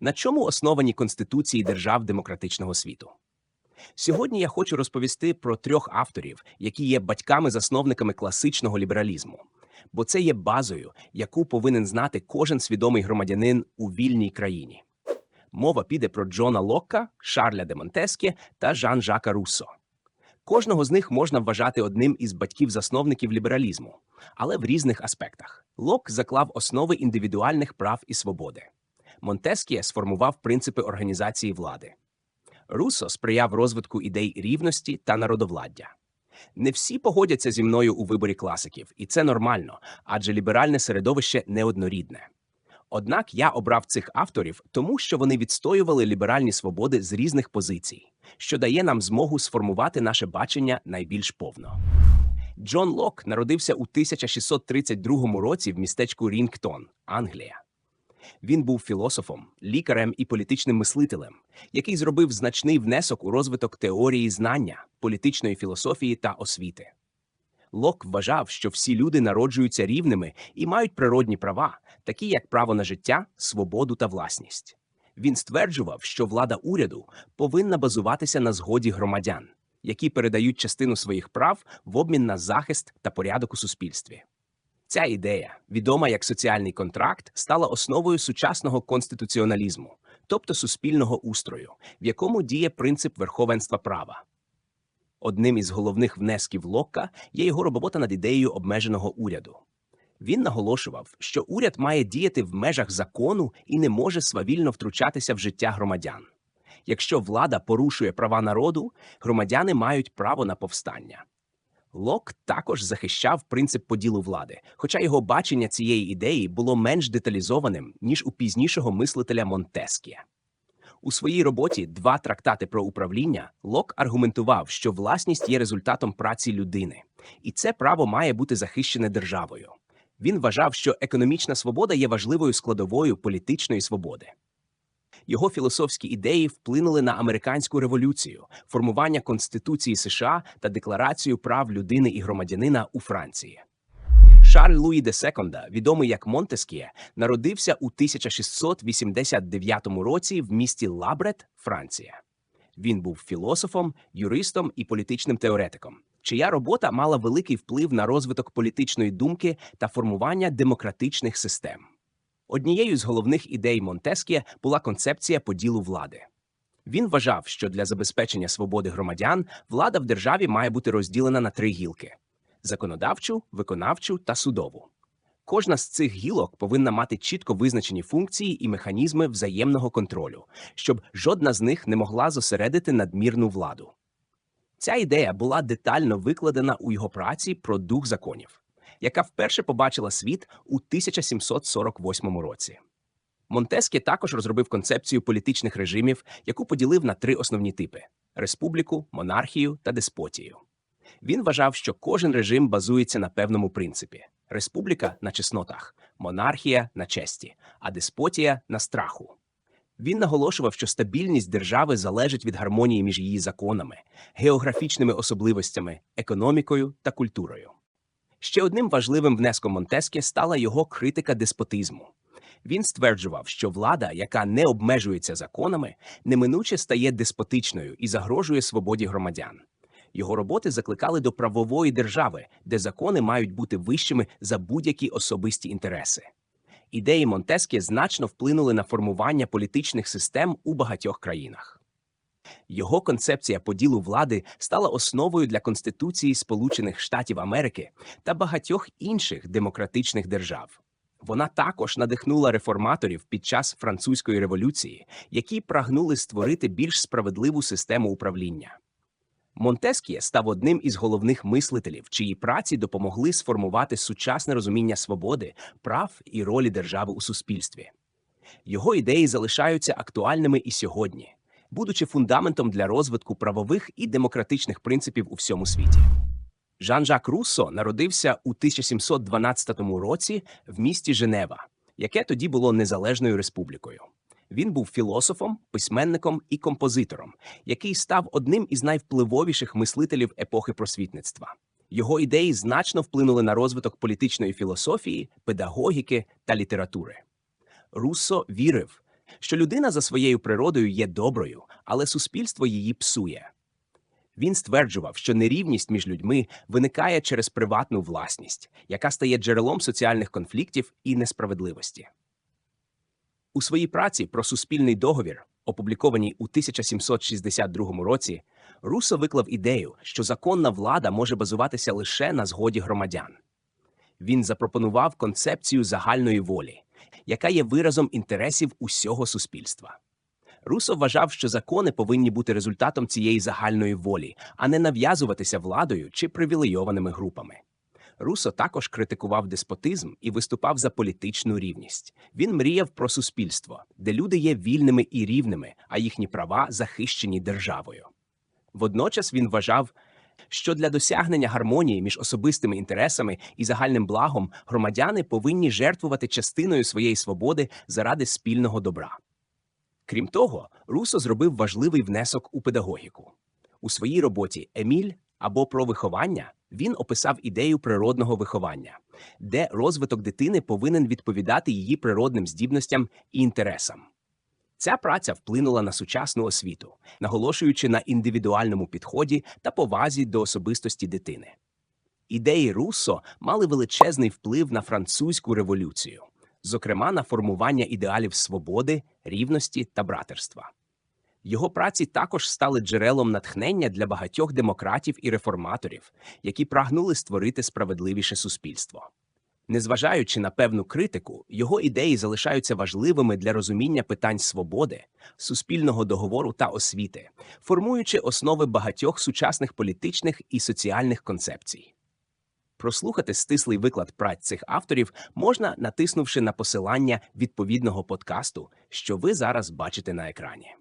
На чому основані конституції держав демократичного світу? Сьогодні я хочу розповісти про трьох авторів, які є батьками-засновниками класичного лібералізму, бо це є базою, яку повинен знати кожен свідомий громадянин у вільній країні. Мова піде про Джона Локка, Шарля де Монтеске та Жан-Жака Руссо. Кожного з них можна вважати одним із батьків-засновників лібералізму, але в різних аспектах. Лок заклав основи індивідуальних прав і свободи. Монтескє сформував принципи організації влади. Руссо сприяв розвитку ідей рівності та народовладдя. Не всі погодяться зі мною у виборі класиків, і це нормально, адже ліберальне середовище неоднорідне. Однак я обрав цих авторів, тому що вони відстоювали ліберальні свободи з різних позицій, що дає нам змогу сформувати наше бачення найбільш повно. Джон Лок народився у 1632 році в містечку Рінгтон, Англія. Він був філософом, лікарем і політичним мислителем, який зробив значний внесок у розвиток теорії знання, політичної філософії та освіти. Лок вважав, що всі люди народжуються рівними і мають природні права, такі як право на життя, свободу та власність. Він стверджував, що влада уряду повинна базуватися на згоді громадян, які передають частину своїх прав в обмін на захист та порядок у суспільстві. Ця ідея, відома як соціальний контракт, стала основою сучасного конституціоналізму, тобто суспільного устрою, в якому діє принцип верховенства права. Одним із головних внесків Локка є його робота над ідеєю обмеженого уряду. Він наголошував, що уряд має діяти в межах закону і не може свавільно втручатися в життя громадян. Якщо влада порушує права народу, громадяни мають право на повстання. Лок також захищав принцип поділу влади, хоча його бачення цієї ідеї було менш деталізованим, ніж у пізнішого мислителя Монтескія. У своїй роботі два трактати про управління Лок аргументував, що власність є результатом праці людини, і це право має бути захищене державою. Він вважав, що економічна свобода є важливою складовою політичної свободи. Його філософські ідеї вплинули на американську революцію, формування Конституції США та Декларацію прав людини і громадянина у Франції. Шарль Луї де Секонда, відомий як Монтескє, народився у 1689 році в місті Лабрет, Франція. Він був філософом, юристом і політичним теоретиком, чия робота мала великий вплив на розвиток політичної думки та формування демократичних систем. Однією з головних ідей Монтескє була концепція поділу влади. Він вважав, що для забезпечення свободи громадян влада в державі має бути розділена на три гілки: законодавчу, виконавчу та судову. Кожна з цих гілок повинна мати чітко визначені функції і механізми взаємного контролю, щоб жодна з них не могла зосередити надмірну владу. Ця ідея була детально викладена у його праці про дух законів, яка вперше побачила світ у 1748 році. Монтеске також розробив концепцію політичних режимів, яку поділив на три основні типи: республіку, монархію та деспотію. Він вважав, що кожен режим базується на певному принципі: республіка на чеснотах, монархія на честі, а деспотія на страху. Він наголошував, що стабільність держави залежить від гармонії між її законами, географічними особливостями, економікою та культурою. Ще одним важливим внеском Монтеске стала його критика деспотизму. Він стверджував, що влада, яка не обмежується законами, неминуче стає деспотичною і загрожує свободі громадян. Його роботи закликали до правової держави, де закони мають бути вищими за будь-які особисті інтереси. Ідеї Монтеске значно вплинули на формування політичних систем у багатьох країнах. Його концепція поділу влади стала основою для Конституції Сполучених Штатів Америки та багатьох інших демократичних держав. Вона також надихнула реформаторів під час французької революції, які прагнули створити більш справедливу систему управління. Монтескє став одним із головних мислителів, чиї праці допомогли сформувати сучасне розуміння свободи, прав і ролі держави у суспільстві. Його ідеї залишаються актуальними і сьогодні, будучи фундаментом для розвитку правових і демократичних принципів у всьому світі. Жан-Жак Руссо народився у 1712 році в місті Женева, яке тоді було незалежною республікою. Він був філософом, письменником і композитором, який став одним із найвпливовіших мислителів епохи просвітництва. Його ідеї значно вплинули на розвиток політичної філософії, педагогіки та літератури. Руссо вірив, що людина за своєю природою є доброю, але суспільство її псує. Він стверджував, що нерівність між людьми виникає через приватну власність, яка стає джерелом соціальних конфліктів і несправедливості. У своїй праці про суспільний договір, опублікованій у 1762 році, Руссо виклав ідею, що законна влада може базуватися лише на згоді громадян. Він запропонував концепцію загальної волі, яка є виразом інтересів усього суспільства. Руссо вважав, що закони повинні бути результатом цієї загальної волі, а не нав'язуватися владою чи привілейованими групами. Руссо також критикував деспотизм і виступав за політичну рівність. Він мріяв про суспільство, де люди є вільними і рівними, а їхні права захищені державою. Водночас він вважав, що для досягнення гармонії між особистими інтересами і загальним благом громадяни повинні жертвувати частиною своєї свободи заради спільного добра. Крім того, Руссо зробив важливий внесок у педагогіку. У своїй роботі Еміль або про виховання він описав ідею природного виховання, де розвиток дитини повинен відповідати її природним здібностям і інтересам. Ця праця вплинула на сучасну освіту, наголошуючи на індивідуальному підході та повазі до особистості дитини. Ідеї Руссо мали величезний вплив на французьку революцію, зокрема на формування ідеалів свободи, рівності та братерства. Його праці також стали джерелом натхнення для багатьох демократів і реформаторів, які прагнули створити справедливіше суспільство. Незважаючи на певну критику, його ідеї залишаються важливими для розуміння питань свободи, суспільного договору та освіти, формуючи основи багатьох сучасних політичних і соціальних концепцій. Прослухати стислий виклад праць цих авторів можна, натиснувши на посилання відповідного подкасту, що ви зараз бачите на екрані.